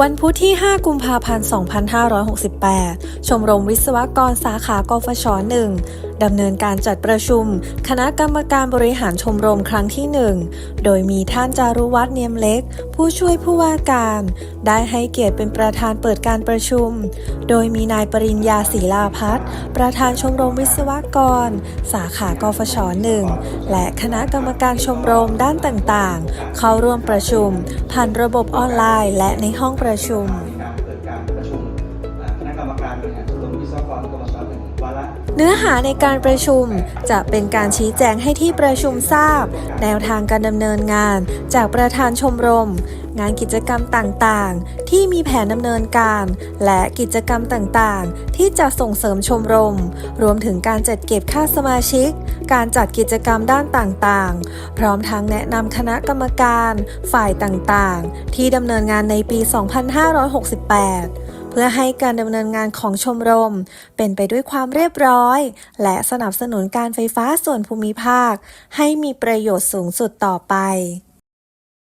วันพุธที่ 5 กุมภาพันธ์ 2568 ชมรมวิศวกรสาขากฟช 1ดำเนินการจัดประชุม คณะกรรมการบริหารชมรมครั้งที่1โดยมีท่านจารุวัฒน์เนียมเล็ก ผู้ช่วยผู้ว่าการ ได้ให้เกียรติเป็นประธานเปิดการประชุม โดยมีนายปริญญาศรีลาพัฒน์ประธานชมรมวิศวกร สาขากฟช1และคณะกรรมการชมรมด้านต่างๆ เข้าร่วมประชุม ผ่านระบบออนไลน์และในห้องประชุม นื้อหาในการประชุมจะเป็นการชี้แจงให้ที่ประชุมทราบ แนวทางการดำเนินงาน จากประธานชมรม งานกิจกรรมต่างๆ ที่มีแผนดำเนินการ และกิจกรรมต่างๆ ที่จะส่งเสริมชมรม รวมถึงการจัดเก็บค่าสมาชิก การจัดกิจกรรมด้านต่างๆ พร้อมทั้งแนะนำคณะกรรมการ ฝ่ายต่างๆ ที่ดำเนินงานในปี 2568 เพื่อให้การดำเนินงานของชมรม เป็นไปด้วยความเรียบร้อย และสนับสนุนการไฟฟ้าส่วนภูมิภาค ให้มีประโยชน์สูงสุดต่อไป